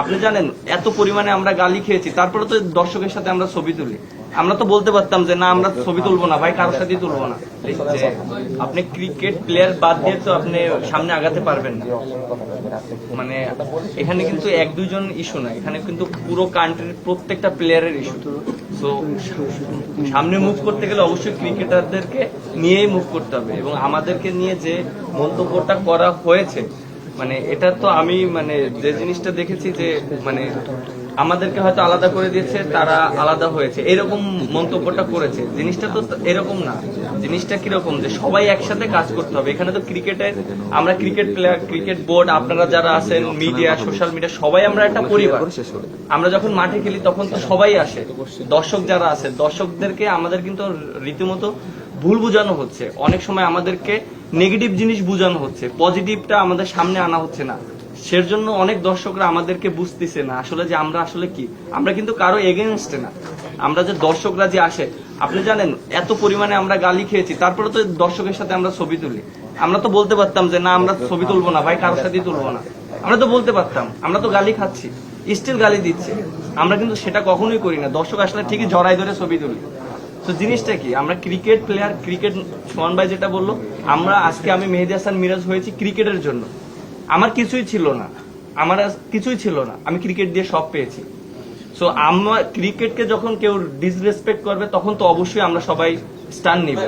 আপনি জানেন, এত পরিমাণে আমরা গালি খেয়েছি, তারপরে তো দর্শকের সাথে আমরা ছবি তুলি। আমরা তো বলতে পারতাম যে, না, আমরা ছবি তুলবো না, ভাই, কারোর সাথেই তুলবো না। আপনি ক্রিকেট প্লেয়ার বাদ দিয়ে তো আপনি সামনে আগাতে পারবেন না। মানে এখানে কিন্তু এক দুজন ইস্যু না, এখানে কিন্তু পুরো কান্ট্রির প্রত্যেকটা প্লেয়ারের ইস্যু তো সামনে মুভ করতে গেলে অবশ্যই ক্রিকেটারদেরকে নিয়েই মুভ করতে হবে এবং আমাদেরকে নিয়ে যে মন্তব্যটা করা হয়েছে মানে এটা তো আমি মানে যে জিনিসটা দেখেছি যে মানে আমাদেরকে হয়তো আলাদা করে দিয়েছে তারা আলাদা হয়েছে। এরকম মন্তব্যটা করেছে। জিনিসটা তো এরকম না। জিনিসটা কীরকম? যে সবাই একসাথে কাজ করতে হবে। এখানে তো ক্রিকেটের আমরা ক্রিকেট প্লেয়ার ক্রিকেট বোর্ড আপনারা যারা আছেন মিডিয়া সোশ্যাল মিডিয়া সবাই আমরা একটা পরিবার। আমরা যখন মাঠে খেলি তখন তো সবাই আসে। দর্শক যারা আছে দর্শকদেরকে আমাদের কিন্তু রীতিমতো ভুল বোঝানো হচ্ছে। অনেক সময় আমাদেরকে নেগেটিভ জিনিস বোঝানো হচ্ছে, পজিটিভটা আমাদের সামনে আনা হচ্ছে না। সের জন্য অনেক দর্শকরা আমাদেরকে বুঝতেছে না, আসলে যে আমরা আসলে কি? আমরা কিন্তু কারও এগেনস্টে না। আমরা যে দর্শকরা যে আসে, আপনি জানেন, এত পরিমাণে আমরা গালি খেয়েছি, তারপরে তো দর্শকের সাথে আমরা ছবি তুলি। আমরা তো বলতে পারতাম যে, না, আমরা ছবি তুলবো না, ভাই, কারোর সাথেই তুলবো না। আমরা তো বলতে পারতাম, আমরা তো গালি খাচ্ছি স্টিল গালি দিচ্ছে। আমরা কিন্তু সেটা কখনোই করি না। দর্শক আসলে ঠিকই জড়াই ধরে ছবি তুলি। তো জিনিসটা কি? আমরা ক্রিকেট প্লেয়ার ক্রিকেট সোহান ভাই যেটা বলল, আমরা আজকে আমি মেহেদি হাসান মিরাজ হয়েছি ক্রিকেটের জন্য। আমার কিছুই ছিল না। আমার কিছুই ছিল না। আমি ক্রিকেট দিয়ে সব পেয়েছি। সো আমার ক্রিকেটকে যখন কেউ ডিসরেসপেক্ট করবে, তখন তো অবশ্যই আমরা সবাই স্টান নিবে।